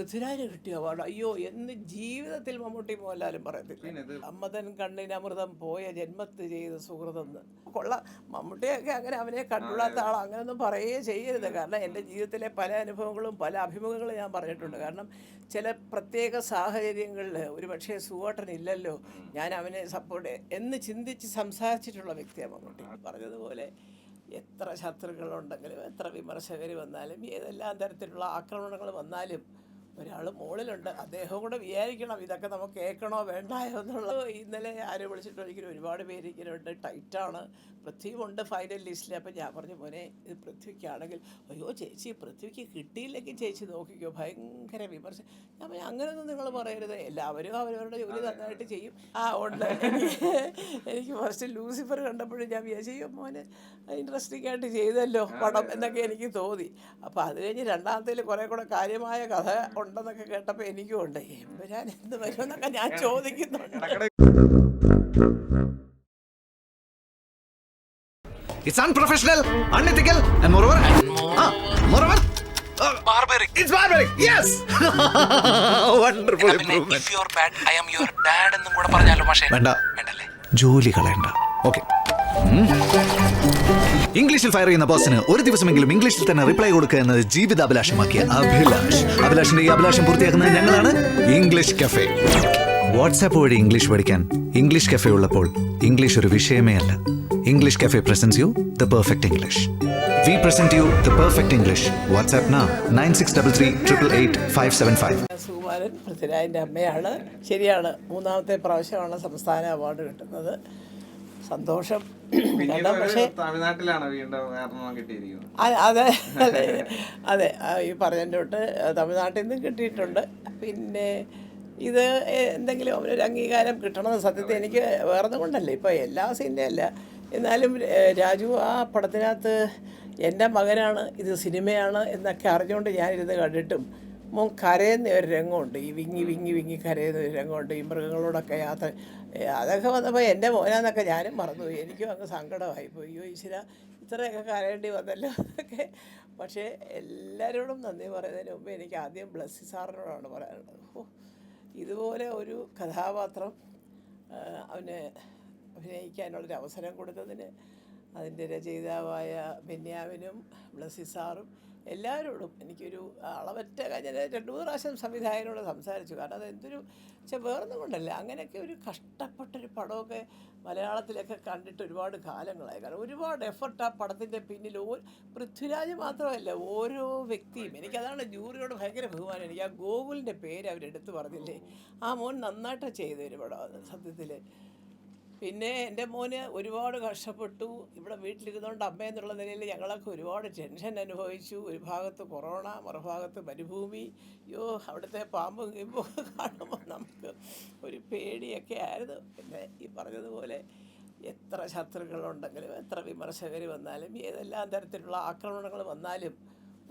പൃഥ്വിരാജ് കിട്ടിയ? അവാർഡ് അയ്യോ എന്ന് ജീവിതത്തിൽ മമ്മൂട്ടി മോഹൻലാലും പറയത്തില്ല. അമ്മതൻ കണ്ണിനമൃതം പോയ ജന്മത്ത് ചെയ്ത സുഹൃതെന്ന് കൊള്ള മമ്മൂട്ടിയൊക്കെ അങ്ങനെ അവനെ കണ്ടുള്ളാത്ത ആൾ അങ്ങനെയൊന്നും പറയുകയേ ചെയ്യരുത്. കാരണം എന്റെ ജീവിതത്തിലെ പല അനുഭവങ്ങളും പല അഭിമുഖങ്ങളും ഞാൻ പറഞ്ഞിട്ടുണ്ട്. കാരണം ചില പ്രത്യേക സാഹചര്യങ്ങളിൽ ഒരു പക്ഷേ സുവേട്ടൻ ഇല്ലല്ലോ ഞാൻ അവനെ സപ്പോർട്ട് എന്ന് ചിന്തിച്ച് സംസാരിച്ചിട്ടുള്ള വ്യക്തിയാണ് മമ്മൂട്ടി. പറഞ്ഞതുപോലെ എത്ര ശത്രുക്കളുണ്ടെങ്കിലും എത്ര വിമർശകർ വന്നാലും ഏതെല്ലാം തരത്തിലുള്ള ആക്രമണങ്ങൾ വന്നാലും ഒരാൾ മുകളിലുണ്ട് അദ്ദേഹം കൂടെ വിചാരിക്കണം ഇതൊക്കെ നമുക്ക് കേൾക്കണോ വേണ്ടായോ എന്നുള്ളത്. ഇന്നലെ ആരും വിളിച്ചിട്ട് ഒരിക്കലും ഒരുപാട് പേര് ഇങ്ങനെ ഉണ്ട്. ടൈറ്റാണ്. പൃഥ്വിയുമുണ്ട് ഫൈനൽ ലിസ്റ്റിൽ അപ്പം ഞാൻ പറഞ്ഞു മോനെ ഇത് പൃഥ്വിക്കാണെങ്കിൽ അയ്യോ ചേച്ചി പൃഥ്വിക്ക് കിട്ടിയില്ലെങ്കിൽ ചേച്ചി നോക്കിക്കോ. ഭയങ്കര വിമർശനം. ഞാൻ പറഞ്ഞു അങ്ങനെയൊന്നും നിങ്ങൾ പറയരുത്. എല്ലാവരും അവരവരുടെ ജോലി നന്നായിട്ട് ചെയ്യും. ആ ഉണ്ട് എനിക്ക് ഫസ്റ്റ് ലൂസിഫർ കണ്ടപ്പോഴും ഞാൻ വിചാരിച്ചു മോനെ മോന് ഇൻട്രസ്റ്റിംഗ് ആയിട്ട് ചെയ്തല്ലോ പടം എന്നൊക്കെ എനിക്ക് തോന്നി. അപ്പോൾ അത് കഴിഞ്ഞ് രണ്ടാമത്തേൽ കുറേ കൂടെ കാര്യമായ കഥ ഉണ്ടെന്നൊക്കെ കേട്ടപ്പോൾ എനിക്കും ഉണ്ട് എമ്പുരാൻ എന്ത് വരുമെന്നൊക്കെ ഞാൻ ചോദിക്കുന്നുണ്ട് It's unprofessional, unethical, and moreover, ah, moreover, uh, barbaric. it's barbaric. Yes. Wonderful പിന്നെ improvement. If you are bad I am your dad എന്നും കൂടെ പറഞ്ഞാലോ പക്ഷേ വേണ്ട വേണ്ടല്ലേ ജോലി കളയണ്ട ഓക്കെ ഇംഗ്ലീഷിൽ ഫയർ ചെയ്യുന്ന ബോസിന് ഒരു ദിവസമെങ്കിലും ഇംഗ്ലീഷിൽ തന്നെ റിപ്ലൈ കൊടുക്കുക എന്നത് ജീവിതാഭിലാഷമാക്കിയ അഭിലാഷ്. അഭിലാഷിന്റെ ഈ അഭിലാഷം പൂർത്തിയാക്കുന്നത് ഞങ്ങളാണ് ഇംഗ്ലീഷ് കഫേ വാട്സാപ്പ് വഴി ഇംഗ്ലീഷ് പഠിക്കാൻ ഇംഗ്ലീഷ് കഫേ ഉള്ളപ്പോൾ ഇംഗ്ലീഷ് ഒരു വിഷയമേ അല്ല. English cafe presents you the perfect English we present you the perfect English WhatsApp നാ nine six double three triple eight five seven five Sukumaran പൃഥ്വിരാജിന്റെ അമ്മയാണ്. ശരിയാണ് മൂന്നാമത്തെ പ്രാവശ്യമാണ് സംസ്ഥാന അവാർഡ് കിട്ടുന്നത്. സന്തോഷം. പക്ഷേ തമിഴ്നാട്ടിലാണ് വീണ്ടും അതെ അതെ അതെ. ഈ പറഞ്ഞതിന്റെ തൊട്ട് തമിഴ്നാട്ടിൽ നിന്നും കിട്ടിയിട്ടുണ്ട്. പിന്നെ ഇത് എന്തെങ്കിലും അവനൊരു അംഗീകാരം കിട്ടണമെന്ന് സത്യത്തിൽ എനിക്ക് വേറെ കൊണ്ടല്ലേ. ഇപ്പോൾ എല്ലാ സിനിമയല്ല അല്ല. എന്നാലും രാജു ആ പടത്തിനകത്ത് എന്റെ മകനാണ് ഇത് സിനിമയാണ് എന്നൊക്കെ അറിഞ്ഞുകൊണ്ട് ഞാനിരുന്ന് കണ്ടിട്ടും മോൻ കരയുന്ന ഒരു രംഗമുണ്ട്. ഈ വിങ്ങി വിങ്ങി വിങ്ങി കരയുന്ന ഒരു രംഗമുണ്ട്. ഈ മൃഗങ്ങളോടൊക്കെ യാത്ര അതൊക്കെ വന്നപ്പോൾ എന്റെ മോനാന്നൊക്കെ ഞാനും മറന്നുപോയി. എനിക്കും അങ്ങ് സങ്കടമായി പോയി. അയ്യോ ഈശ്വര ഇത്രയൊക്കെ കരയേണ്ടി വന്നല്ലോ എന്നൊക്കെ. പക്ഷേ എല്ലാവരോടും നന്ദി പറയുന്നതിന് മുമ്പ് എനിക്ക് ആദ്യം ബ്ലസ്സി സാറിനോടാണ് പറയാനുള്ളത്. ഓ ഇതുപോലെ ഒരു കഥാപാത്രം അവന് അഭിനയിക്കാനുള്ളൊരു അവസരം കൊടുത്തതിന് അതിന്റെ രചയിതാവായ ബെന്യാമിനും ബ്ലസ്സി സാറും എല്ലാവരോടും എനിക്കൊരു അളവറ്റ ഞാൻ രണ്ട് മൂന്ന് പ്രാവശ്യം സംവിധായകനോട് സംസാരിച്ചു. കാരണം അത് എന്തൊരു പക്ഷെ വേറൊന്നും കൊണ്ടല്ല. അങ്ങനെയൊക്കെ ഒരു കഷ്ടപ്പെട്ടൊരു പടമൊക്കെ മലയാളത്തിലൊക്കെ കണ്ടിട്ട് ഒരുപാട് കാലങ്ങളായി. കാരണം ഒരുപാട് എഫർട്ട് ആ പടത്തിന്റെ പിന്നിൽ ഓ പൃഥ്വിരാജ് മാത്രമല്ല ഓരോ വ്യക്തിയും. എനിക്കതാണ് ജൂറിയോട് ഭയങ്കര ബഹുമാനം. എനിക്ക് ആ ഗോകുലിന്റെ പേര് അവരെടുത്ത് പറഞ്ഞില്ലേ? ആ മോൻ നന്നായിട്ടാണ് ചെയ്തൊരു പടം സത്യത്തിൽ പിന്നെ എന്റെ മോന് ഒരുപാട് കഷ്ടപ്പെട്ടു. ഇവിടെ വീട്ടിലിരുന്നുകൊണ്ട് അമ്മ എന്നുള്ള നിലയിൽ ഞങ്ങളൊക്കെ ഒരുപാട് ടെൻഷൻ അനുഭവിച്ചു. ഒരു ഭാഗത്ത് കൊറോണ മറുഭാഗത്ത് മരുഭൂമി. അയ്യോ അവിടുത്തെ പാമ്പും കിമ്പും കാണുമ്പോൾ നമുക്ക് ഒരു പേടിയൊക്കെ ആയിരുന്നു. പിന്നെ ഈ പറഞ്ഞതുപോലെ എത്ര ശത്രുക്കളുണ്ടെങ്കിലും എത്ര വിമർശകർ വന്നാലും ഏതെല്ലാം തരത്തിലുള്ള ആക്രമണങ്ങൾ വന്നാലും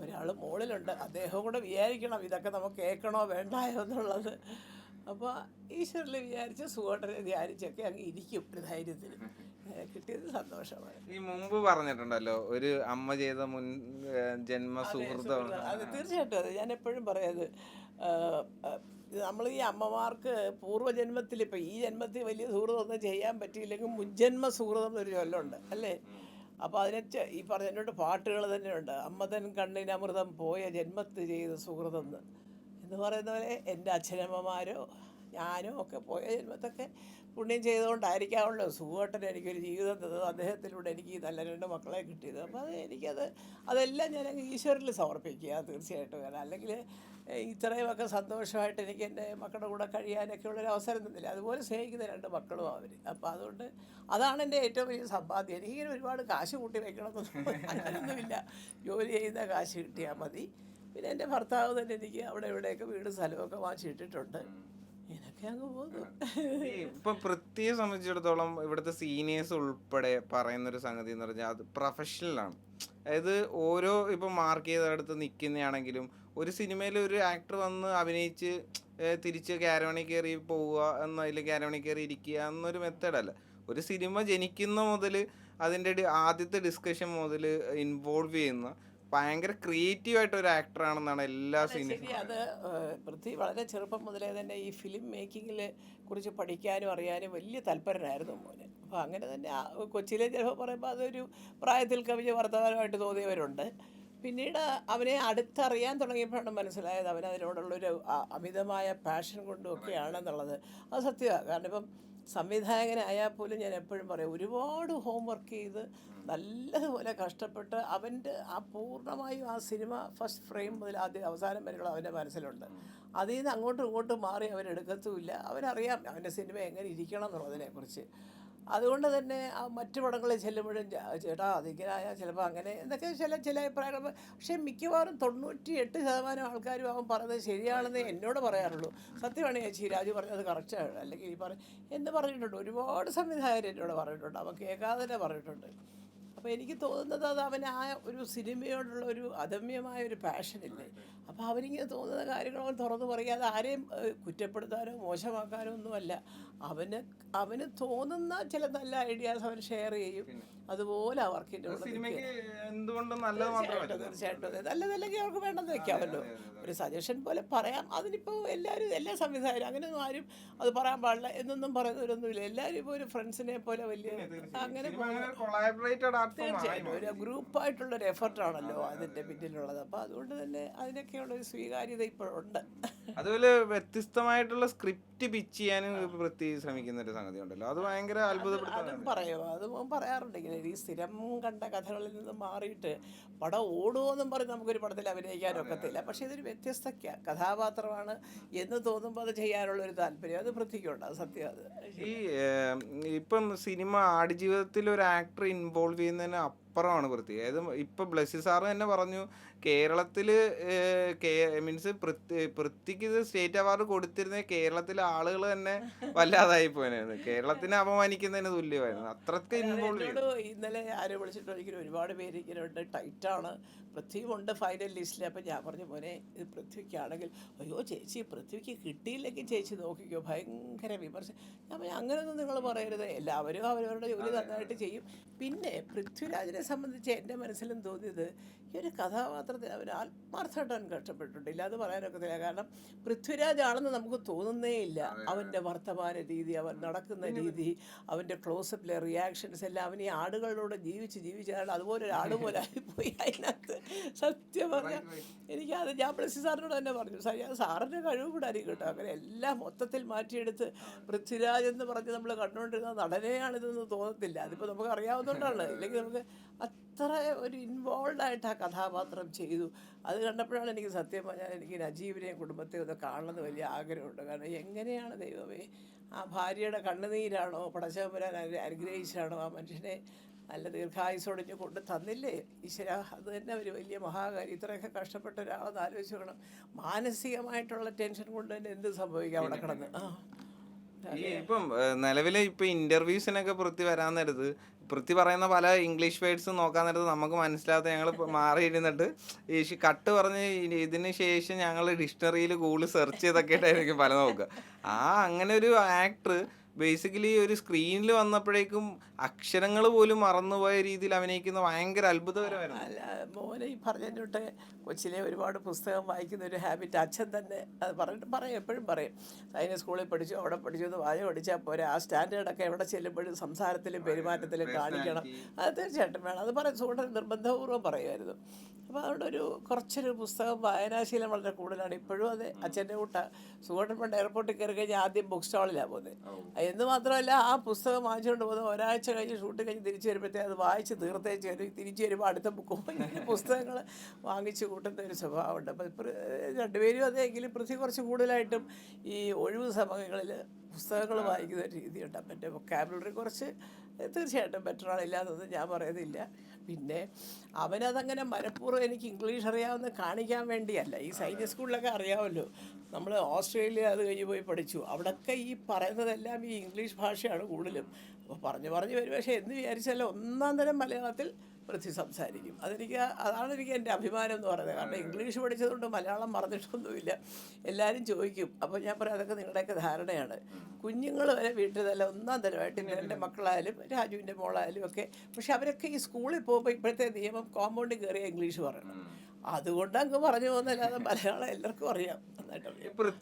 ഒരാൾ മുകളിലുണ്ട് അദ്ദേഹം കൂടെ വിചാരിക്കണം ഇതൊക്കെ നമുക്ക് കേൾക്കണോ വേണ്ടായോ എന്നുള്ളത്. അപ്പോൾ ഈശ്വരിൽ വിചാരിച്ച് സുഖോട്ടനെ ധ്യാനിച്ചൊക്കെ അങ്ങ് ഇരിക്കും ഒരു ധൈര്യത്തിൽ കിട്ടിയത് സന്തോഷമാണ്. ഈ മുമ്പ് പറഞ്ഞിട്ടുണ്ടല്ലോ ഒരു അമ്മ ചെയ്ത മുൻ ജന്മ സുഹൃതം അത് തീർച്ചയായിട്ടും അതെ ഞാൻ എപ്പോഴും പറയാത് നമ്മൾ ഈ അമ്മമാർക്ക് പൂർവജന്മത്തിൽ ഇപ്പം ഈ ജന്മത്തിൽ വലിയ സുഹൃതമൊന്നും ചെയ്യാൻ പറ്റിയില്ലെങ്കിൽ മുജ്ജന്മ സുഹൃതം എന്നൊരു ചൊല്ലുണ്ട് അല്ലേ? അപ്പോൾ അതിനെ ഈ പറഞ്ഞതിനോട് പാട്ടുകൾ തന്നെയുണ്ട്. അമ്മതൻ കണ്ണിനമൃതം പോയ ജന്മത്ത് ചെയ്ത സുഹൃതം എന്ന് പറയുന്ന പോലെ എന്റെ അച്ഛനമ്മമാരോ ഞാനും ഒക്കെ പോയ ജന്മത്തൊക്കെ പുണ്യം ചെയ്തുകൊണ്ടായിരിക്കാമല്ലോ സുഖമായിട്ടൻ എനിക്കൊരു ജീവിതം തന്നത്. അദ്ദേഹത്തിലൂടെ എനിക്ക് നല്ല രണ്ട് മക്കളെ കിട്ടിയത്. അപ്പോൾ അത് എനിക്കത് അതെല്ലാം ഞാൻ അങ്ങ് ഈശ്വരനിൽ സമർപ്പിക്കുക തീർച്ചയായിട്ടും. കാരണം അല്ലെങ്കിൽ ഇത്രയുമൊക്കെ സന്തോഷമായിട്ട് എനിക്ക് എന്റെ മക്കളുടെ കൂടെ കഴിയാനൊക്കെ ഉള്ളൊരു അവസരം തന്നില്ല. അതുപോലെ സ്നേഹിക്കുന്ന രണ്ട് മക്കളും അവർ അപ്പോൾ അതുകൊണ്ട് അതാണ് എന്റെ ഏറ്റവും വലിയ സമ്പാദ്യം. എനിക്കിങ്ങനെ ഒരുപാട് കാശ് കൂട്ടി വയ്ക്കണമെന്നൊന്നും അങ്ങനെയൊന്നുമില്ല ജോലി ചെയ്യുന്ന കാശ് കിട്ടിയാൽ മതി. പിന്നെ എന്റെ ഭർത്താവ് തന്നെ എനിക്ക് അവിടെ ഇവിടെയൊക്കെ വീട് സ്ഥലമൊക്കെ വാങ്ങിച്ചിട്ടിട്ടുണ്ട്. ഇട്ടിട്ടുണ്ട് ഇപ്പൊ പൃഥ്വിയെ സംബന്ധിച്ചിടത്തോളം ഇവിടുത്തെ സീനിയേഴ്സ് ഉൾപ്പെടെ പറയുന്ന ഒരു സംഗതി എന്ന് പറഞ്ഞാൽ അത് പ്രൊഫഷണലാണ് അതായത് ഓരോ ഇപ്പൊ മാർക്ക് ചെയ്ത അടുത്ത് നിൽക്കുന്നതാണെങ്കിലും ഒരു സിനിമയിൽ ഒരു ആക്ടർ വന്ന് അഭിനയിച്ച് തിരിച്ച് ക്യാരവണി കയറി പോവുക എന്ന അതിൽ ക്യാരവണി കയറി ഇരിക്കുക എന്നൊരു മെത്തേഡല്ല ഒരു സിനിമ ജനിക്കുന്ന മുതൽ അതിന്റെ ആദ്യത്തെ ഡിസ്കഷൻ മുതൽ ഇൻവോൾവ് ചെയ്യുന്ന ഭയങ്കര ക്രിയേറ്റീവ് ആയിട്ട് ഒരു ആക്ടർ ആണെന്നാണ് എല്ലാ സീനും അത് പൃഥ്വി വളരെ ചെറുപ്പം മുതലേ തന്നെ ഈ ഫിലിം മേക്കിങ്ങിൽ കുറിച്ച് പഠിക്കാനും അറിയാനും വലിയ താല്പര്യനായിരുന്നു മോന്. അപ്പോൾ അങ്ങനെ തന്നെ കൊച്ചിയിലെ ചിലപ്പോൾ പറയുമ്പോൾ അതൊരു പ്രായത്തിൽ കവിഞ്ഞ വർത്തമാനമായിട്ട് തോന്നിയവരുണ്ട്. പിന്നീട് അവനെ അടുത്തറിയാൻ തുടങ്ങിയപ്പോഴാണ് മനസ്സിലായത് അവൻ അതിനോടുള്ളൊരു അമിതമായ പാഷൻ കൊണ്ടും ഒക്കെയാണെന്നുള്ളത് അത് സത്യമാണ് കാരണം ഇപ്പം സംവിധായകനായാൽ പോലും ഞാൻ എപ്പോഴും പറയും ഒരുപാട് ഹോംവർക്ക് ചെയ്ത് നല്ലതുപോലെ കഷ്ടപ്പെട്ട് അവന്റെ ആ പൂർണമായും ആ സിനിമ ഫസ്റ്റ് ഫ്രെയിം മുതൽ ആദ്യം അവസാനം വരെയുള്ള അവന്റെ മനസ്സിലുണ്ട്. അതിൽ നിന്ന് അങ്ങോട്ടും ഇങ്ങോട്ടും മാറി അവരെടുക്കത്തുമില്ല അവനറിയാം അവന്റെ സിനിമ എങ്ങനെ ഇരിക്കണം എന്നുള്ളതിനെക്കുറിച്ച്. അതുകൊണ്ട് തന്നെ മറ്റു പടങ്ങളിൽ ചെല്ലുമ്പോഴും ചേട്ടാ അതിങ്ങനായ ചിലപ്പോൾ അങ്ങനെ എന്നൊക്കെ ചില ചില അഭിപ്രായങ്ങൾ പക്ഷേ മിക്കവാറും തൊണ്ണൂറ്റി എട്ട് ശതമാനം ആൾക്കാരും അവൻ പറയുന്നത് ശരിയാണെന്ന് എന്നോട് പറയാറുള്ളൂ. സത്യമാണ് ചേച്ചി രാജു പറഞ്ഞത് കറക്റ്റാണ് അല്ലെങ്കിൽ ഈ പറ എന്ന് പറഞ്ഞിട്ടുണ്ട്. ഒരുപാട് സംവിധായകർ എന്നോട് പറഞ്ഞിട്ടുണ്ട്. അവൻ കേൾക്കാതെ തന്നെ പറഞ്ഞിട്ടുണ്ട്. അപ്പോൾ എനിക്ക് തോന്നുന്നത് അത് അവൻ ആ ഒരു സിനിമയോടുള്ള ഒരു അദമ്യമായ ഒരു പാഷനില്ലേ അപ്പോൾ അവനിങ്ങനെ തോന്നുന്ന കാര്യങ്ങൾ അവൻ തുറന്നു അത് ആരെയും കുറ്റപ്പെടുത്താനോ മോശമാക്കാനോ ഒന്നുമല്ല. അവന് അവന് തോന്നുന്ന ചില നല്ല ഐഡിയാസ് അവൻ ഷെയർ ചെയ്യും. അതുപോലെ ആ വർക്കിന്റെ തീർച്ചയായിട്ടും നല്ലതല്ലെങ്കിൽ അവർക്ക് വേണ്ടെന്ന് വെക്കാമല്ലോ. ഒരു സജഷൻ പോലെ പറയാം. അതിനിപ്പോ എല്ലാവരും എല്ലാ സംവിധായകരും അങ്ങനെയൊന്നും ആരും അത് പറയാൻ പാടില്ല എന്നൊന്നും പറയുന്നവരൊന്നുമില്ല. എല്ലാവരും ഇപ്പോൾ ഒരു ഫ്രണ്ട്സിനെ പോലെ വലിയ അങ്ങനെ തീർച്ചയായിട്ടും. ഒരു ഗ്രൂപ്പായിട്ടുള്ള ഒരു എഫർട്ട് എഫർട്ടാണല്ലോ അതിന്റെ പിന്നിലുള്ളത്. അപ്പോൾ അതുകൊണ്ട് തന്നെ അതിനൊക്കെയുള്ള ഒരു സ്വീകാര്യത ഇപ്പോഴുണ്ട്. അതുപോലെ വ്യത്യസ്തമായിട്ടുള്ള സ്ക്രിപ്റ്റ് പിച്ച് ചെയ്യാനും പ്രതി ശ്രമിക്കുന്ന ഒരു സംഗതി ഉണ്ടല്ലോ അത് ഭയങ്കര അത്ഭുതപ്പെടുത്തും അതും പറയുമോ അത് പറയാറുണ്ട് ഇങ്ങനെ ഈ സ്ഥിരം കണ്ട കഥകളിൽ നിന്ന് മാറിയിട്ട് പടം ഓടുമോന്നും പറഞ്ഞ് നമുക്കൊരു പടത്തിൽ അഭിനയിക്കാൻ ഒക്കത്തില്ല. പക്ഷേ ഇതൊരു വ്യത്യസ്ത കഥാപാത്രമാണ് എന്ന് തോന്നുമ്പോൾ അത് ചെയ്യാനുള്ള ഒരു താല്പര്യം. അത് വൃത്തിക്കുണ്ട്. അത് സത്യം അത്. ഈ ഇപ്പം സിനിമ ആടുജീവിതത്തിൽ ഒരു ആക്ടർ ഇൻവോൾവ് ചെയ്യുന്നതിന് അപ്പുറമാണ് പൃഥ്വി. അതായത് ഇപ്പൊ ബ്ലസ്സി സാറ് തന്നെ പറഞ്ഞു കേരളത്തിൽ കേരളത്തിൽ മീൻസ് പൃഥ്വിക്ക് ഇത് സ്റ്റേറ്റ് അവാർഡ് കൊടുത്തിരുന്ന കേരളത്തിലെ ആളുകൾ തന്നെ വല്ലാതായി പോയനായിരുന്നു കേരളത്തിനെ അപമാനിക്കുന്നതിന് തുല്യമായിരുന്നു. അത്രയ്ക്ക് ഇൻവോൾവ് ഇന്നലെ ആരോ വിളിച്ചിട്ട് ഒരിക്കലും ഒരുപാട് പേര് ഇങ്ങനെ ഉണ്ട് ടൈറ്റാണ് പൃഥ്വിയുമുണ്ട് ഫൈനൽ ലിസ്റ്റിൽ അപ്പം ഞാൻ പറഞ്ഞു മോനെ ഇത് പൃഥ്വിക്കാണെങ്കിൽ അയ്യോ ചേച്ചി പൃഥ്വിക്ക് കിട്ടിയില്ലെങ്കിൽ ചേച്ചി നോക്കിക്കോ. ഭയങ്കര വിമർശനം ഞാൻ അങ്ങനെ അങ്ങനെയൊന്നും നിങ്ങൾ പറയരുത്. എല്ലാവരും അവരവരുടെ ജോലി നന്നായിട്ട് ചെയ്യും. പിന്നെ പൃഥ്വിരാജിനെ സംബന്ധിച്ച് എന്റെ മനസ്സിലും തോന്നിയത് ഈ ഒരു കഥാപാത്രത്തിന് അവർ ആത്മാർത്ഥമായിട്ട് അവൻ കഷ്ടപ്പെട്ടിട്ടുണ്ട്. ഇല്ലാതെ പറയാനൊക്കത്തില്ല. കാരണം പൃഥ്വിരാജാണെന്ന് നമുക്ക് തോന്നുന്നേ ഇല്ല. അവന്റെ വർത്തമാന രീതി അവൻ നടക്കുന്ന രീതി അവന്റെ ക്ലോസപ്പിലെ റിയാക്ഷൻസ് എല്ലാം അവൻ ഈ ആടുകളിലൂടെ ജീവിച്ച് ജീവിച്ചാണ് അതുപോലെ ഒരു ആട് പോലെ ആയിപ്പോയി അതിനകത്ത്. സത്യം പറഞ്ഞാൽ എനിക്കത് ഞാൻ പ്ലസ് സാറിനോട് തന്നെ പറഞ്ഞു. സാർ ഞാൻ സാറിന്റെ കഴിവ് കൂടെ ആയിരിക്കും കേട്ടോ അങ്ങനെ എല്ലാം മൊത്തത്തിൽ മാറ്റിയെടുത്ത് പൃഥ്വിരാജ് എന്ന് പറഞ്ഞ് നമ്മൾ കണ്ടുകൊണ്ടിരുന്ന നടനെയാണിതെന്ന് തോന്നത്തില്ല. അതിപ്പോൾ നമുക്ക് അറിയാവുന്നതുകൊണ്ടാണ് ഇല്ലെങ്കിൽ നമുക്ക് അത്ര ഒരു ഇൻവോൾവ് ആയിട്ട് ആ കഥാപാത്രം ചെയ്തു. അത് കണ്ടപ്പോഴാണ് എനിക്ക് സത്യം പറഞ്ഞാൽ എനിക്ക് നജീബിനെയും കുടുംബത്തെയും ഒന്ന് കാണണമെന്ന് വലിയ ആഗ്രഹമുണ്ട്. കാരണം എങ്ങനെയാണ് ദൈവമേ ആ ഭാര്യയുടെ കണ്ണുനീരാണോ പടച്ചവരാൻ അനുഗ്രഹിച്ചാണോ ആ മനുഷ്യനെ നല്ല ദീർഘായുസോടിഞ്ഞ് കൊണ്ട് തന്നില്ലേ? ഈശ്വര അത് തന്നെ ഒരു വലിയ മഹാകാര്യം. ഇത്രയൊക്കെ കഷ്ടപ്പെട്ട ഒരാളെന്ന് ആലോചിച്ച് വേണം മാനസികമായിട്ടുള്ള ടെൻഷൻ കൊണ്ട് തന്നെ എന്ത് സംഭവിക്കാം അവിടെ കിടന്ന്? ആ. ഇപ്പം നിലവിലെ ഇപ്പൊ ഇന്റർവ്യൂസിനൊക്കെ പൃഥ്വി വരാൻ നേരത്ത് പൃഥ്വി പറയുന്ന പല ഇംഗ്ലീഷ് വേർഡ്സ് നോക്കാൻ നേരത്ത് നമുക്ക് മനസ്സിലാത്ത ഞങ്ങൾ മാറിയിരുന്നിട്ട് ഈ കട്ട് പറഞ്ഞ് ഇതിന് ശേഷം ഞങ്ങൾ ഡിക്ഷണറിയിൽ ഗൂഗിൾ സെർച്ച് ചെയ്തൊക്കെ ആയിട്ടായിരിക്കും പല നോക്കുക. ആ അങ്ങനെ ഒരു ആക്ടർ ബേസിക്കലി ഒരു സ്ക്രീനിൽ വന്നപ്പോഴേക്കും അക്ഷരങ്ങൾ പോലും മറന്നുപോയ രീതിയിൽ അഭിനയിക്കുന്ന ഭയങ്കര അത്ഭുതകരമായിരുന്നു. അല്ല മോനെ ഈ പറഞ്ഞിട്ട് കൊച്ചിലെ ഒരുപാട് പുസ്തകം വായിക്കുന്ന ഒരു ഹാബിറ്റ് അച്ഛൻ തന്നെ അത് പറഞ്ഞിട്ട് പറയും എപ്പോഴും പറയും. അതിന് സ്കൂളിൽ പഠിച്ചു അവിടെ പഠിച്ചു എന്ന് വായ പഠിച്ചാൽ പോരെ. ആ സ്റ്റാൻഡേർഡൊക്കെ എവിടെ ചെല്ലുമ്പോഴും സംസാരത്തിലും പെരുമാറ്റത്തിലും കാണിക്കണം. അത് തീർച്ചയായിട്ടും വേണം. അത് പറയും സൂടൻ നിർബന്ധപൂർവം പറയുമായിരുന്നു. അപ്പോൾ അതുകൊണ്ട് ഒരു കുറച്ചൊരു പുസ്തകം വായനാശീലം വളരെ കൂടുതലാണ്. ഇപ്പോഴും അതെ അച്ഛന്റെ കൂട്ട. സുഖം പണ്ട് എയർപോർട്ടിൽ കയറി കഴിഞ്ഞാൽ ആദ്യം ബുക്ക് സ്റ്റാളിലാണ് പോകുന്നത് എന്ന് മാത്രമല്ല ആ പുസ്തകം വാങ്ങിച്ചുകൊണ്ട് പോകുന്നത് ഒരാഴ്ച കഴിഞ്ഞ് ഷൂട്ട് കഴിഞ്ഞ് തിരിച്ചു വരുമ്പോഴത്തേ അത് വായിച്ച് തീർത്തേച്ച് വരും തിരിച്ചു വരുമ്പോൾ അടുത്ത ബുക്കും പുസ്തകങ്ങൾ വാങ്ങിച്ച് കൂട്ടുന്ന ഒരു സ്വഭാവമുണ്ട്. അപ്പോൾ ഇപ്പോൾ രണ്ടുപേരും അതെങ്കിലും പൃഥ്വി കുറച്ച് കൂടുതലായിട്ടും ഈ ഒഴിവ് സമയങ്ങളിൽ പുസ്തകങ്ങൾ വായിക്കുന്ന രീതിയുണ്ട്. അപ്പം എന്റെ വൊക്കാബുലറി കുറച്ച് തീർച്ചയായിട്ടും ബെറ്ററാണ് ഇല്ലാത്തത് ഞാൻ പറയുന്നില്ല. പിന്നെ അവനതങ്ങനെ മനഃപൂർവം എനിക്ക് ഇംഗ്ലീഷ് അറിയാവുന്ന കാണിക്കാൻ വേണ്ടിയല്ല. ഈ സൈനിക സ്കൂളിലൊക്കെ അറിയാമല്ലോ. നമ്മൾ ഓസ്ട്രേലിയ അത് കഴിഞ്ഞ് പോയി പഠിച്ചു. അവിടെയൊക്കെ ഈ പറയുന്നതെല്ലാം ഈ ഇംഗ്ലീഷ് ഭാഷയാണ് കൂടുതലും. അപ്പോൾ പറഞ്ഞു പറഞ്ഞു വരും. പക്ഷേ എന്ന് വിചാരിച്ചാലും ഒന്നാം തരം മലയാളത്തിൽ പൃഥ്വി സംസാരിക്കും. അതെനിക്ക് അതാണ് എനിക്ക് എന്റെ അഭിമാനം എന്ന് പറയുന്നത്. കാരണം ഇംഗ്ലീഷ് പഠിച്ചതുകൊണ്ട് മലയാളം മറന്നിട്ടൊന്നുമില്ല. എല്ലാവരും ചോദിക്കും. അപ്പോൾ ഞാൻ പറയാം അതൊക്കെ നിങ്ങളുടെയൊക്കെ ധാരണയാണ്. കുഞ്ഞുങ്ങൾ വരെ വീട്ടിൽ തന്നെ ഒന്നാം തരമായിട്ട് എന്റെ മക്കളായാലും രാജുവിന്റെ മോളായാലും ഒക്കെ. പക്ഷെ അവരൊക്കെ ഈ സ്കൂളിൽ പോകുമ്പോൾ ഇപ്പോഴത്തെ നിയമം കോമ്പൗണ്ടിൽ കയറിയ ഇംഗ്ലീഷ് പറയണം. അതുകൊണ്ട് അങ്ങ് പറഞ്ഞു പോകുന്നല്ലാതെ മലയാളം എല്ലാവർക്കും അറിയാം. നന്നായിട്ട്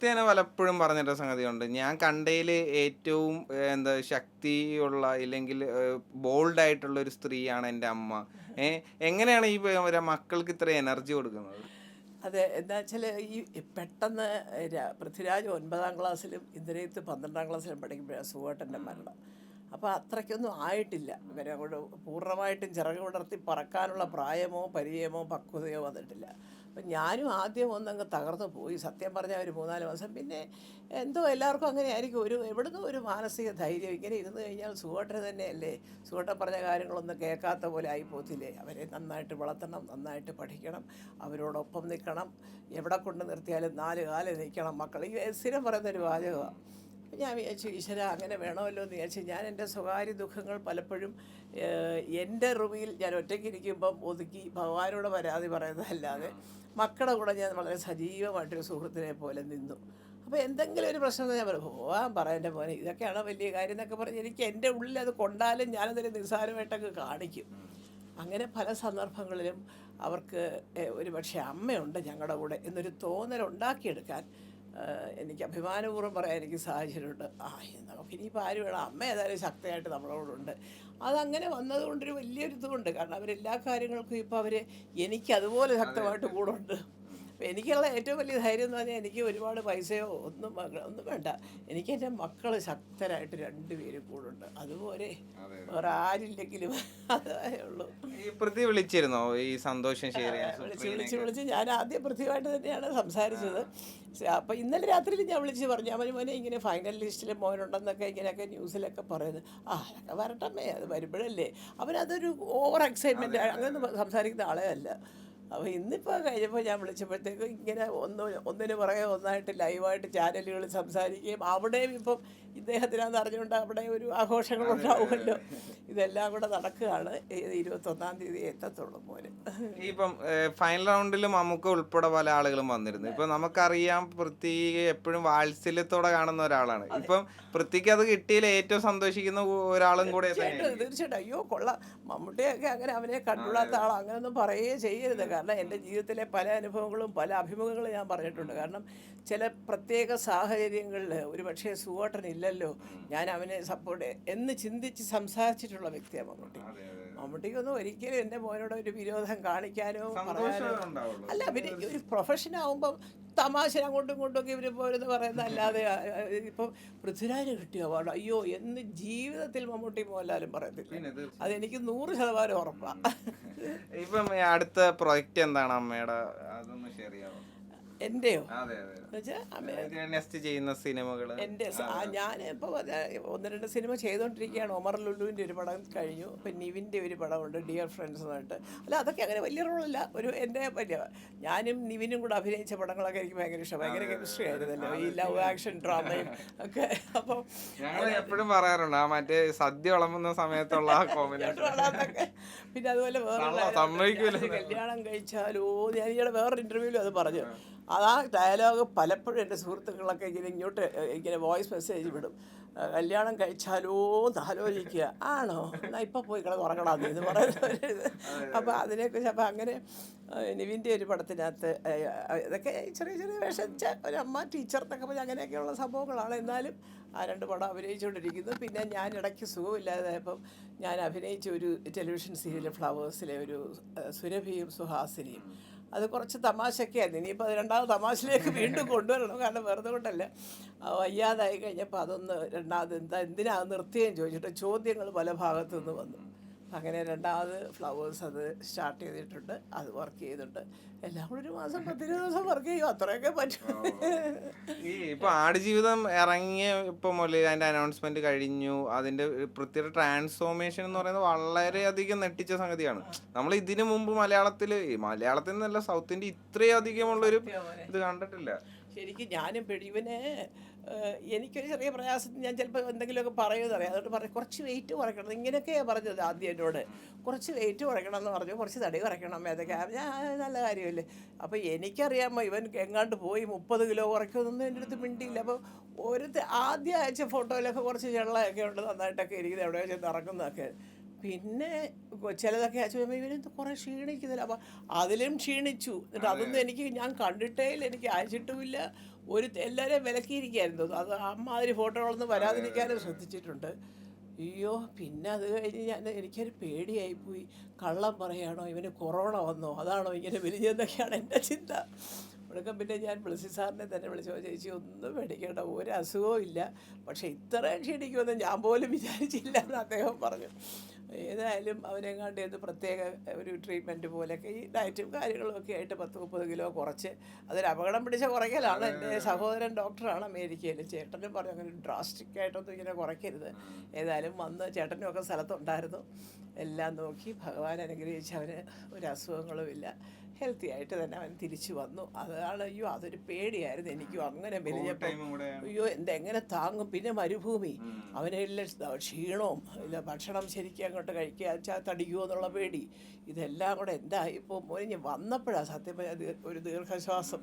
തന്നെ പലപ്പോഴും പറഞ്ഞിട്ട സംഗതിയുണ്ട്. ഞാൻ കണ്ടതിൽ ഏറ്റവും എന്താ ശക്തിയുള്ള ഇല്ലെങ്കിൽ ബോൾഡ് ആയിട്ടുള്ള ഒരു സ്ത്രീയാണ് എന്റെ അമ്മ. ഏ എങ്ങനെയാണ് ഈ മക്കൾക്ക് ഇത്ര എനർജി കൊടുക്കുന്നത്? അതെ എന്താ വെച്ചാൽ ഈ പെട്ടെന്ന് പൃഥ്വിരാജ് ഒൻപതാം ക്ലാസ്സിലും ഇന്ദ്രയത്ത് പന്ത്രണ്ടാം ക്ലാസ്സിലും പഠിക്കുമ്പോഴാണ് സുഖേട്ടന്റെ മരണം. അപ്പോൾ അത്രയ്ക്കൊന്നും ആയിട്ടില്ല. ഇവരെ കൊണ്ട് പൂർണമായിട്ടും ചിറക് വിടർത്തി പറക്കാനുള്ള പ്രായമോ പരിചയമോ പക്വതയോ വന്നിട്ടില്ല. അപ്പം ഞാനും ആദ്യം ഒന്നങ്ങ് തകർന്നു പോയി. സത്യം പറഞ്ഞാൽ ഒരു മൂന്നാൽ മാസം. പിന്നെ എന്തോ എല്ലാവർക്കും അങ്ങനെ ആയിരിക്കും. ഒരു എവിടുന്ന് ഒരു മാനസിക ധൈര്യം ഇങ്ങനെ ഇരുന്ന് കഴിഞ്ഞാൽ സുഖേട്ടന് തന്നെയല്ലേ? സുഖേട്ടൻ പറഞ്ഞ കാര്യങ്ങളൊന്നും കേൾക്കാത്ത പോലെ ആയി പോത്തില്ലേ? അവരെ നന്നായിട്ട് വളർത്തണം നന്നായിട്ട് പഠിക്കണം അവരോടൊപ്പം നിൽക്കണം. എവിടെ കൊണ്ട് നിർത്തിയാലും നാല് കാലം നിൽക്കണം. മക്കൾ ഈ സ്ഥിരം പറയുന്നൊരു വാചകമാണ് ഞാൻ വിചാരിച്ചു ഈശ്വര അങ്ങനെ വേണമല്ലോ എന്ന് വിചാരിച്ചു. ഞാൻ എന്റെ സ്വകാര്യ ദുഃഖങ്ങൾ പലപ്പോഴും എന്റെ റൂമിൽ ഞാൻ ഒറ്റയ്ക്ക് ഇരിക്കുമ്പം ഒതുക്കി ഭഗവാനോട് പരാതി പറയുന്നതല്ലാതെ മക്കളുടെ കൂടെ ഞാൻ വളരെ സജീവമായിട്ടൊരു സുഹൃത്തിനെ പോലെ നിന്നു. അപ്പോൾ എന്തെങ്കിലും ഒരു പ്രശ്നം ഞാൻ പറയും പോവാൻ പറയന്റെ മോനെ ഇതൊക്കെയാണ് വലിയ കാര്യം എന്നൊക്കെ പറഞ്ഞ് എനിക്ക് എന്റെ ഉള്ളിൽ അത് കൊണ്ടാലും ഞാനതിന് നിസ്സാരമായിട്ടൊക്കെ കാണിക്കും. അങ്ങനെ പല സന്ദർഭങ്ങളിലും അവർക്ക് ഒരു പക്ഷേ അമ്മയുണ്ട് ഞങ്ങളുടെ കൂടെ എന്നൊരു തോന്നൽ ഉണ്ടാക്കിയെടുക്കാൻ എനിക്ക് അഭിമാനപൂർവം പറയാൻ എനിക്ക് സാഹചര്യമുണ്ട്. ആ നമുക്ക് ഇപ്പോൾ ആരും വേണം? അമ്മ ഏതായാലും ശക്തമായിട്ട് നമ്മളോടുണ്ട്. അതങ്ങനെ വന്നതുകൊണ്ടൊരു വലിയൊരു ഇതുകൊണ്ട് കാരണം അവരെല്ലാ കാര്യങ്ങൾക്കും ഇപ്പോൾ അവർ എനിക്ക് അതുപോലെ ശക്തമായിട്ട് കൂടെ ഉണ്ട്. അപ്പോൾ എനിക്കുള്ള ഏറ്റവും വലിയ ധൈര്യം എന്ന് പറഞ്ഞാൽ എനിക്ക് ഒരുപാട് പൈസയോ ഒന്നും ഒന്നും വേണ്ട. എനിക്ക് എന്റെ മക്കൾ ശക്തരായിട്ട് കൂടെ ഉണ്ട്. അതുപോലെ വേറെ ആരില്ലെങ്കിലും അതേ ഉള്ളൂ. ഈ പ്രതി വിളിച്ചിരുന്നോ? ഈ സന്തോഷം വിളിച്ച് വിളിച്ച് വിളിച്ച് ഞാൻ ആദ്യം പ്രതിയുമായിട്ട് തന്നെയാണ് സംസാരിച്ചത്. അപ്പോൾ ഇന്നലെ രാത്രിയിൽ ഞാൻ വിളിച്ച് പറഞ്ഞു അവന് മോനെ ഇങ്ങനെ ഫൈനൽ ലിസ്റ്റിൽ മോനുണ്ടെന്നൊക്കെ ഇങ്ങനെയൊക്കെ ന്യൂസിലൊക്കെ പറയുന്നത് ആ അതൊക്കെ വരട്ടമ്മേ അത് വരുമ്പോഴല്ലേ. അവനതൊരു ഓവർ എക്സൈറ്റ്മെന്റ് അങ്ങനെ സംസാരിക്കുന്ന ആളെ അല്ല. അപ്പോൾ ഇന്നിപ്പോൾ കഴിഞ്ഞപ്പോൾ ഞാൻ വിളിച്ചപ്പോഴത്തേക്കും ഇങ്ങനെ ഒന്ന് ഒന്നിന് പുറകെ ഒന്നായിട്ട് ലൈവായിട്ട് ചാനലുകൾ സംസാരിക്കുകയും അവിടെയും ഇപ്പം ഇദ്ദേഹത്തിനാന്ന് അറിഞ്ഞുകൊണ്ട് അവിടെ ഒരു ആഘോഷങ്ങളുണ്ടാവുമല്ലോ ഇതെല്ലാം കൂടെ നടക്കുകയാണ്. ഇരുപത്തൊന്നാം തീയതി എത്തത്തുള്ളൂ പോലെ ഇപ്പം ഫൈനൽ റൗണ്ടിൽ മമ്മൂക്ക ഉൾപ്പെടെ പല ആളുകളും വന്നിരുന്നു. ഇപ്പൊ നമുക്കറിയാം പൃഥ്വി എപ്പോഴും വാത്സല്യത്തോടെ കാണുന്ന ഒരാളാണ്. ഇപ്പം പൃഥ്വിക്ക് അത് കിട്ടിയതിൽ ഏറ്റവും സന്തോഷിക്കുന്ന ഒരാളും കൂടെ തീർച്ചയായിട്ടും അയ്യോ കൊള്ളാം. മമ്മൂട്ടിയൊക്കെ അങ്ങനെ അവനെ കണ്ടുകൂടാത്ത ആൾ അങ്ങനെയൊന്നും പറയേ ചെയ്യരുത്. കാരണം എന്റെ ജീവിതത്തിലെ പല അനുഭവങ്ങളും പല അഭിമുഖങ്ങളും ഞാൻ പറഞ്ഞിട്ടുണ്ട്. കാരണം ചില പ്രത്യേക സാഹചര്യങ്ങളിൽ ഒരു പക്ഷേ സുവോട്ടനില്ലല്ലോ ഞാൻ അവനെ സപ്പോർട്ട് എന്ന് ചിന്തിച്ച് സംസാരിച്ചിട്ടുള്ള വ്യക്തിയാണ് മമ്മൂട്ടി. മമ്മൂട്ടിക്കൊന്നും ഒരിക്കലും എന്റെ മോനോട് ഒരു വിരോധം കാണിക്കാനോ പറയാനോ അല്ല പിന്നെ ഒരു പ്രൊഫഷൻ ആകുമ്പം തമാശ അങ്ങോട്ടും ഇങ്ങോട്ടും ഒക്കെ ഇവർ പോരെന്ന് പറയുന്നത് അല്ലാതെ ഇപ്പം പൃഥ്വിരാജ് കിട്ടിയ അവാർഡ്? അയ്യോ എന്ന് ജീവിതത്തിൽ മമ്മൂട്ടി മോഹൻലാലും പറയത്തില്ല. അതെനിക്ക് നൂറ് ശതമാനം ഉറപ്പാണ് ഇപ്പം അടുത്ത പ്രൊജക്റ്റ് എന്താണ് അമ്മയുടെ? അതൊന്ന് ഷെയർ ചെയ്യാമോ? നെക്സ്റ്റ് ചെയ്യുന്ന എന്റെ ഞാൻ ഇപ്പോൾ ഒന്ന് രണ്ട് സിനിമ ചെയ്തുകൊണ്ടിരിക്കുകയാണ് ഒമർ ലുലുവിന്റെ ഒരു പടം കഴിഞ്ഞു. പിന്നെ നിവിന്റെ ഒരു പടമുണ്ട് ഡിയർ ഫ്രണ്ട്സ് എന്നിട്ട് അല്ല അതൊക്കെ അങ്ങനെ വലിയ റോളല്ല. ഒരു എന്റെ വലിയ ഞാനും നിവിനും കൂടെ അഭിനയിച്ച പടങ്ങളൊക്കെ എനിക്ക് ഭയങ്കര ഇഷ്ടം. ഭയങ്കര കെമിസ്ട്രി ആയിരുന്നല്ലോ. ഈ ലവ് ആക്ഷൻ ഡ്രാമയും ഒക്കെ. അപ്പം ഞങ്ങൾ എപ്പോഴും പറയാറുണ്ട് ആ മറ്റേ സദ്യ വിളമ്പുന്ന സമയത്തുള്ള ആ കോമ്പിനേഷൻ പിന്നെ അതുപോലെ വേറെ. കല്യാണം കഴിച്ചാലോ ഞാൻ ഈയിടെ വേറൊരു ഇന്റർവ്യൂവിലും അത് പറഞ്ഞു. അതാ ഡയലോഗ് പലപ്പോഴും എന്റെ സുഹൃത്തുക്കളൊക്കെ ഇങ്ങനെ ഇങ്ങോട്ട് ഇങ്ങനെ വോയിസ് മെസ്സേജ് വിടും. കല്യാണം കഴിച്ചാലോ എന്ന് ആലോചിക്കുക. ആണോ? എന്നാൽ ഇപ്പം പോയി കിടന്ന് ഉറങ്ങണം എന്ന് പറയുന്നത് അപ്പോൾ അതിനെക്കുറിച്ച് അപ്പോൾ അങ്ങനെ ആ, നിവിന്റെ ഒരു പടത്തിനകത്ത് ആ, ആ, ഇതൊക്കെ ചെറിയ ചെറിയ വേഷം ഒരമ്മ ടീച്ചർ എന്നൊക്കെ പറഞ്ഞാൽ അങ്ങനെയൊക്കെയുള്ള സംഭവങ്ങളാണ് എന്നാലും ആ രണ്ട് പടം അഭിനയിച്ചുകൊണ്ടിരിക്കുന്നു പിന്നെ ഞാൻ ഇടയ്ക്ക് സുഖമില്ലാതായപ്പം ഞാൻ അഭിനയിച്ച ഒരു ടെലിവിഷൻ സീരിയൽ ഫ്ലവേഴ്സിലെ ഒരു ആ, സുരഭിയും സുഹാസിനിയും. അത് കുറച്ച് തമാശക്കായിരുന്നു ഇനിയിപ്പോൾ അത് രണ്ടാമത് തമാശയിലേക്ക് വീണ്ടും കൊണ്ടുവരണം. കാരണം വെറുതെ കൊണ്ടല്ല. വയ്യാതായി കഴിഞ്ഞപ്പോൾ അതൊന്ന് രണ്ടാമത് എന്താ എന്തിനാ നിർത്തിയെന്ന് ചോദിച്ചിട്ട് ചോദ്യങ്ങൾ പല ഭാഗത്തു നിന്ന് വന്നു. അങ്ങനെ രണ്ടാമത് ഫ്ലവേഴ്സ് അത് സ്റ്റാർട്ട് ചെയ്തിട്ടുണ്ട്. അത് വർക്ക് ചെയ്തിട്ടുണ്ട്. എല്ലാം കൂടി ഒരു മാസം പത്തിരുപത് ദിവസം വർക്ക് ചെയ്യും. അത്രയൊക്കെ പറ്റും. ഈ ഇപ്പൊ ആടുജീവിതം ഇറങ്ങിയ ഇപ്പൊ മുതൽ അതിന്റെ അനൗൺസ്മെന്റ് കഴിഞ്ഞു. അതിന്റെ പ്രത്യേക ട്രാൻസ്ഫോർമേഷൻ എന്ന് പറയുന്നത് വളരെയധികം നെട്ടിച്ച സംഗതിയാണ്. നമ്മൾ ഇതിനു മുമ്പ് മലയാളത്തിൽ ഈ മലയാളത്തിൽ നിന്നല്ല സൗത്തിന്റെ ഇത്രയധികം ഇത്രയധികമുള്ളൊരു ഇത് കണ്ടിട്ടില്ല. ശരിക്കും ഞാനും ഇവന് എനിക്കൊരു ചെറിയ പ്രയാസത്തിൽ ഞാൻ ചിലപ്പോൾ എന്തെങ്കിലുമൊക്കെ പറയുമെന്ന് അറിയാം. അതുകൊണ്ട് പറഞ്ഞു കുറച്ച് വെയിറ്റ് കുറയ്ക്കണം. ഇങ്ങനെയൊക്കെയാണ് പറഞ്ഞത് ആദ്യം എന്നോട്. കുറച്ച് വെയിറ്റ് കുറയ്ക്കണം എന്ന് പറഞ്ഞു. കുറച്ച് തടി കുറയ്ക്കണം ഏതൊക്കെ ഞാൻ "ആ, നല്ല കാര്യമല്ലേ? അപ്പോൾ എനിക്കറിയാമോ ഇവൻ എങ്ങാണ്ട് പോയി മുപ്പത് കിലോ കുറയ്ക്കുമെന്നൊന്നും എന്റെ അടുത്ത് മിണ്ടിയില്ല. അപ്പോൾ ഒരു ആദ്യം ആഴ്ച ഫോട്ടോയിലൊക്കെ കുറച്ച് ചെള്ളയൊക്കെ ഉണ്ട് നന്നായിട്ടൊക്കെ ഇരിക്കുന്നത് എവിടെയോ ചെന്ന് ഇറക്കുന്നതൊക്കെ. പിന്നെ ചിലതൊക്കെ അയച്ചു ഇവരെന്ത് കുറേ ക്ഷീണിക്കുന്നില്ല. അപ്പം അതിലും ക്ഷീണിച്ചു. എന്നിട്ട് അതൊന്നും എനിക്ക് ഞാൻ കണ്ടിട്ടേ ഇല്ല എനിക്ക് അയച്ചിട്ടുമില്ല. ഒരു എല്ലാവരെയും വിലക്കിയിരിക്കുകയായിരുന്നു. അത് അമ്മാതിരി ഫോട്ടോകളൊന്നും വരാതിരിക്കാനും ശ്രദ്ധിച്ചിട്ടുണ്ട്. അയ്യോ പിന്നെ അത് കഴിഞ്ഞ് ഞാൻ എനിക്കൊരു പേടിയായിപ്പോയി. കള്ളം പറയാണോ? ഇവന് കൊറോണ വന്നോ? അതാണോ ഇങ്ങനെ വിരിഞ്ഞെന്നൊക്കെയാണ് എന്റെ ചിന്ത. ഒടുക്കം പിന്നെ ഞാൻ ബ്ലസി സാറിനെ തന്നെ വിളിച്ചു ചേച്ചി ഒന്നും പേടിക്കേണ്ട ഒരു അസുഖവും ഇല്ല. പക്ഷേ ഇത്രയും ക്ഷീണിക്കുമെന്ന് ഞാൻ പോലും വിചാരിച്ചില്ല എന്ന് അദ്ദേഹം പറഞ്ഞു. ഏതായാലും അവനെങ്ങാണ്ട് ഏത് പ്രത്യേക ഒരു ട്രീറ്റ്മെന്റ് പോലെയൊക്കെ ഈ ഡയറ്റും കാര്യങ്ങളും ഒക്കെ ആയിട്ട് പത്ത് മുപ്പത് കിലോ കുറച്ച് അതൊരു അപകടം പിടിച്ച കുറയ്ക്കലാണ്. എന്റെ സഹോദരൻ ഡോക്ടറാണ് അമേരിക്കയിൽ ചേട്ടനും പറഞ്ഞു അങ്ങനെ ഡ്രാസ്റ്റിക് ആയിട്ടൊന്നും ഇങ്ങനെ കുറയ്ക്കരുത്. ഏതായാലും വന്ന് ചേട്ടനും ഒക്കെ സ്ഥലത്തുണ്ടായിരുന്നു. എല്ലാം നോക്കി ഭഗവാൻ അനുഗ്രഹിച്ച് അവന് ഒരു അസുഖങ്ങളും ഇല്ല. ഹെൽത്തി ആയിട്ട് തന്നെ അവൻ തിരിച്ചു വന്നു. അതാണ് അയ്യോ അതൊരു പേടിയായിരുന്നു എനിക്കും. അങ്ങനെ മെലിഞ്ഞപ്പോൾ അയ്യോ എന്തെങ്ങനെ താങ്ങും? പിന്നെ മരുഭൂമി. അവനെല്ലാം ക്ഷീണവും ഇല്ല ഭക്ഷണം ശരിക്കും അങ്ങോട്ട് കഴിക്കുക തടിക്കുമോ എന്നുള്ള പേടി. ഇതെല്ലാം കൂടെ എന്തായിപ്പോൾ മോനിഞ്ഞ് വന്നപ്പോഴാണ് സത്യം പറഞ്ഞാൽ ഒരു ദീർഘശ്വാസം.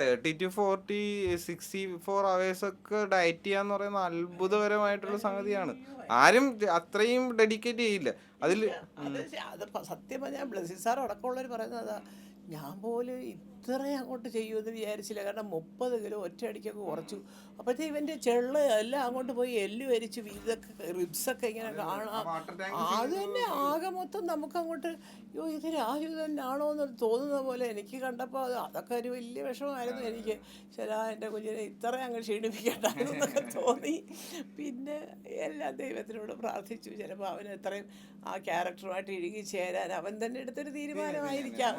Thirty two forty sixty four hours ഒക്കെ ഡയറ്റ് ചെയ്യാന്ന് പറയുന്ന അത്ഭുതകരമായിട്ടുള്ള സംഗതിയാണ്. ആരും അത്രയും ഡെഡിക്കേറ്റ് ചെയ്യില്ല. അതിൽ സത്യം പറഞ്ഞാൽ ബ്ലസി സാർ അടക്കമുള്ളവർ പറയുന്നത് അതാ. ഞാൻ പോലും ഇത്രയും അങ്ങോട്ട് ചെയ്യൂ എന്ന് വിചാരിച്ചില്ല. കാരണം മുപ്പത് കിലോ ഒറ്റയടിക്കൊക്കെ കുറച്ചു. അപ്പോഴത്തെ ഇവന്റെ ചെള്ള എല്ലാം അങ്ങോട്ട് പോയി എല്ലു അരിച്ച് ഇതൊക്കെ റിബ്സൊക്കെ ഇങ്ങനെ കാണാം. അത് തന്നെ ആകെ മൊത്തം നമുക്ക് അങ്ങോട്ട് അയ്യോ ഇത് രാജു തന്നെയാണോ എന്ന് തോന്നുന്ന പോലെ എനിക്ക് കണ്ടപ്പോൾ അത് അതൊക്കെ ഒരു വലിയ വിഷമമായിരുന്നു എനിക്ക്. ശരാ എന്റെ കുഞ്ഞിനെ ഇത്ര അങ്ങ് ക്ഷീണിപ്പിക്കണ്ടെന്നൊക്കെ തോന്നി. പിന്നെ എല്ലാ ദൈവത്തിനോട് പ്രാർത്ഥിച്ചു. ചിലപ്പോൾ അവന് ഇത്രയും ആ ക്യാരക്ടറുമായിട്ട് ഇഴുകി ചേരാൻ അവൻ തന്നെ എടുത്തൊരു തീരുമാനമായിരിക്കാം.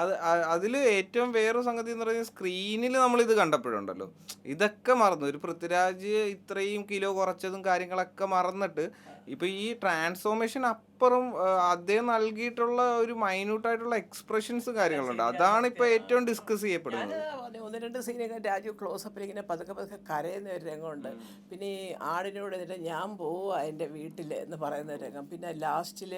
അത് അതിൽ ഏറ്റവും വേറൊരു സംഗതി എന്ന് പറയുന്നത് സ്ക്രീനിൽ നമ്മൾ ഇത് കണ്ടപ്പോഴുണ്ടല്ലോ. ഇതൊക്കെ മറന്നു. ഒരു പൃഥ്വിരാജ് ഇത്രയും കിലോ കുറച്ചതും കാര്യങ്ങളൊക്കെ മറന്നിട്ട് ഇപ്പൊ ഈ ട്രാൻസ്ഫോർമേഷൻ അപ്പുറം അദ്ദേഹം നൽകിയിട്ടുള്ള ഒരു മൈന്യൂട്ടായിട്ടുള്ള എക്സ്പ്രഷൻസ് കാര്യങ്ങളുണ്ട്. അതാണ് ഇപ്പൊ ഏറ്റവും ഡിസ്കസ് ചെയ്യപ്പെടുന്നത്. ഒന്ന് രണ്ട് സീനൊക്കെ രാജു ക്ലോസ് അപ്പിൽ ഇങ്ങനെ പതുക്കെ പതുക്കെ കരയുന്ന ഒരു രംഗമുണ്ട്. പിന്നെ ഈ ആടിനോട് എന്നിട്ട് ഞാൻ പോവുക എന്റെ വീട്ടിൽ എന്ന് പറയുന്ന ഒരു രംഗം. പിന്നെ ലാസ്റ്റിൽ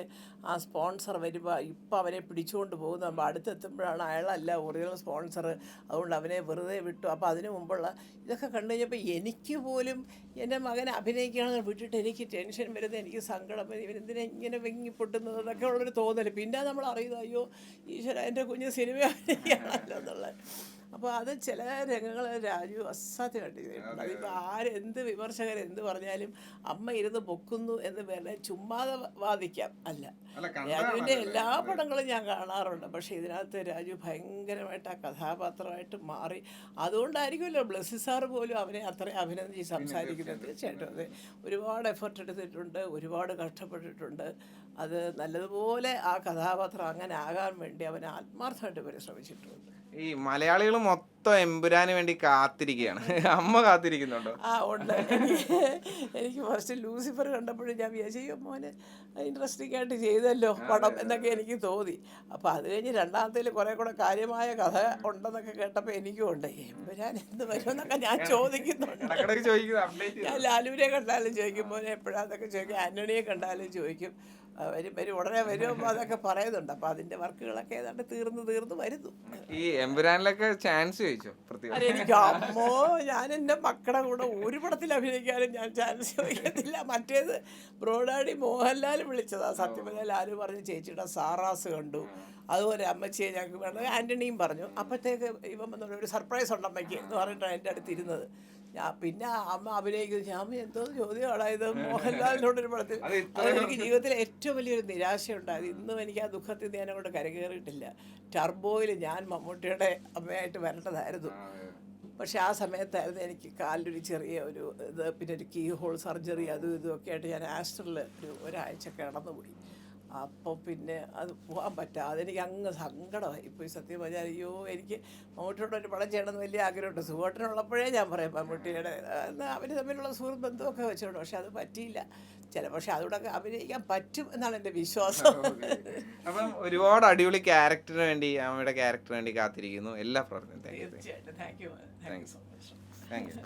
ആ സ്പോൺസർ വരുമ്പോൾ ഇപ്പം അവനെ പിടിച്ചുകൊണ്ട് പോകുന്നു അപ്പോൾ അടുത്തെത്തുമ്പോഴാണ് അയാളല്ല ഒറിജിനൽ സ്പോൺസർ അതുകൊണ്ട് അവനെ വെറുതെ വിട്ടു. അപ്പോൾ അതിനു മുമ്പുള്ള ഇതൊക്കെ കണ്ടു കഴിഞ്ഞപ്പോൾ എനിക്ക് പോലും എന്റെ മകൻ അഭിനയിക്കുകയാണെന്ന് വിട്ടിട്ട് എനിക്ക് ടെൻഷൻ വരുന്നത് എനിക്ക് സങ്കടം വരും. ഇവനെന്തിനാ ഇങ്ങനെ വെങ്ങി പൊട്ടുന്നത് എന്നൊക്കെ ഉള്ളൊരു തോന്നൽ പിന്നെ നമ്മൾ അറിയുന്നത് അയ്യോ ഈശ്വര എന്റെ കുഞ്ഞ് സിനിമ എന്നുള്ളത് അപ്പോൾ അത് ചില രംഗങ്ങൾ രാജു അസാധ്യമായിട്ട് ചെയ്തിട്ടുണ്ട്. അതിപ്പോൾ ആരെന്ത് വിമർശകർ എന്ത് പറഞ്ഞാലും അമ്മ ഇരുന്ന് പൊക്കുന്നു എന്ന് വേണേൽ ചുമ്മാതെ വാദിക്കാം. അല്ല. രാജുവിന്റെ എല്ലാ പടങ്ങളും ഞാൻ കാണാറുണ്ട്. പക്ഷേ ഇതിനകത്ത് രാജു ഭയങ്കരമായിട്ട് ആ കഥാപാത്രമായിട്ട് മാറി. അതുകൊണ്ടായിരിക്കുമല്ലോ ബ്ലസ്സി സാറ് പോലും അവനെ അത്രയും അഭിനന്ദിച്ച് സംസാരിക്കുന്നത്. തീർച്ചയായിട്ടും അതെ. ഒരുപാട് എഫർട്ട് എടുത്തിട്ടുണ്ട്. ഒരുപാട് കഷ്ടപ്പെട്ടിട്ടുണ്ട്. അത് നല്ലതുപോലെ ആ കഥാപാത്രം അങ്ങനെ ആകാൻ വേണ്ടി അവൻ ആത്മാർത്ഥമായിട്ട് പരിശ്രമിച്ചിട്ടുണ്ട്. ഈ മലയാളികൾ മൊത്തം എമ്പുരാന് വേണ്ടി കാത്തിരിക്കുകയാണ് അമ്മ കാത്തിരിക്കുന്നുണ്ടോ? ആ ഉണ്ട്. എനിക്ക് ഫസ്റ്റ് ലൂസിഫർ കണ്ടപ്പോഴും ഞാൻ വിചാരിച്ചു "അയ്യോ മോനെ ഇൻട്രസ്റ്റിംഗ് ആയിട്ട് ചെയ്തല്ലോ പടം എന്നൊക്കെ എനിക്ക് തോന്നി. അപ്പോൾ അത് കഴിഞ്ഞ് രണ്ടാമത്തേൽ കുറേ കൂടെ കാര്യമായ കഥ ഉണ്ടെന്നൊക്കെ കേട്ടപ്പോൾ എനിക്കും ഉണ്ട്. എമ്പുരാൻ എന്ത് വരുമെന്നൊക്കെ ഞാൻ ചോദിക്കുന്നുണ്ട്. ഞാൻ ലാലുവിനെ കണ്ടാലും ചോദിക്കും മോനെ എപ്പോഴാന്നൊക്കെ ചോദിക്കും ആന്റണിയെ കണ്ടാലും ചോദിക്കും. വരും വരും ഉടനെ വരുമ്പോൾ അതൊക്കെ പറയുന്നുണ്ട്. അപ്പോൾ അതിന്റെ വർക്കുകളൊക്കെ ഏതാണ്ട് തീർന്ന് തീർന്ന് വരുന്നു. ഈ എമ്പുരാനിലൊക്കെ ചാൻസ് ചോദിച്ചോ? പ്രത്യേകം. അമ്മോ ഞാൻ എന്റെ മക്കളുടെ കൂടെ ഒരു പടത്തിൽ അഭിനയിക്കാനും ഞാൻ ചാൻസ് ചോദിക്കത്തില്ല. മറ്റേത് ബ്രോഡാടി മോഹൻലാൽ വിളിച്ചതാ. സത്യം പറഞ്ഞാൽ ലാലു പറഞ്ഞു ചേച്ചിയുടെ സാറാസ് കണ്ടു. അതുപോലെ അമ്മച്ചിയെ ഞങ്ങൾക്ക് വേണം. ആന്റണിയും പറഞ്ഞു. അപ്പോഴത്തേക്ക് ഇവൻ വന്നോണ്ട് ഒരു സർപ്രൈസ് ഉണ്ട് അമ്മയ്ക്ക് എന്ന് പറഞ്ഞിട്ടാണ് എന്റെ അടുത്ത് ഇരുന്നത്. ഞാൻ പിന്നെ അമ്മ അഭിനയിക്കുന്നത് ഞാൻ എന്തോ ചോദ്യമാണ്. ഇത് മോഹൻലാലിനോടൊരു പടത്തിൽ. എനിക്ക് ജീവിതത്തിലെ ഏറ്റവും വലിയൊരു നിരാശയുണ്ടായത് ഇന്നും എനിക്ക് ആ ദുഃഖത്തിൽ ഞാൻ അങ്ങോട്ട് കരകയറിയിട്ടില്ല. ടർബോയിൽ ഞാൻ മമ്മൂട്ടിയുടെ അമ്മയായിട്ട് വരേണ്ടതായിരുന്നു. പക്ഷെ ആ സമയത്തായിരുന്നു എനിക്ക് കാലിലൊരു ചെറിയ ഒരു ഇത് പിന്നെ ഒരു കീ ഹോൾ സർജറി അതും ഇതും ഒക്കെ ആയിട്ട് ഞാൻ ആസ്റ്ററിൽ ഒരു ഒരാഴ്ച കിടന്നുപോയി. അപ്പോൾ പിന്നെ അത് പോകാൻ പറ്റാതെ എനിക്ക് അങ്ങ് സങ്കടമായി. ഇപ്പോൾ ഈ സത്യം പറഞ്ഞാൽ അയ്യോ എനിക്ക് മമ്മൂട്ടിയോട് ഒരു പടം ചെയ്യണമെന്ന് വലിയ ആഗ്രഹമുണ്ട്. സുഖോട്ടനുള്ളപ്പോഴേ ഞാൻ പറയാം മമ്മൂട്ടിയുടെ അവർ തമ്മിലുള്ള സുഹൃത്ത് ബന്ധമൊക്കെ വെച്ചോണ്ട്. പക്ഷെ അത് പറ്റിയില്ല. ചില പക്ഷെ അതുകൂടെ അഭിനയിക്കാൻ പറ്റും എന്നാണ് എന്റെ വിശ്വാസം. അപ്പം ഒരുപാട് അടിപൊളി ക്യാരക്ടറിന് വേണ്ടി അമ്മയുടെ ക്യാരക്ടറിന് വേണ്ടി കാത്തിരിക്കുന്നു. എല്ലാ പ്രവർത്തനം താങ്ക് യു. തീർച്ചയായിട്ടും. Thank you. Thank you. So much. Thank you.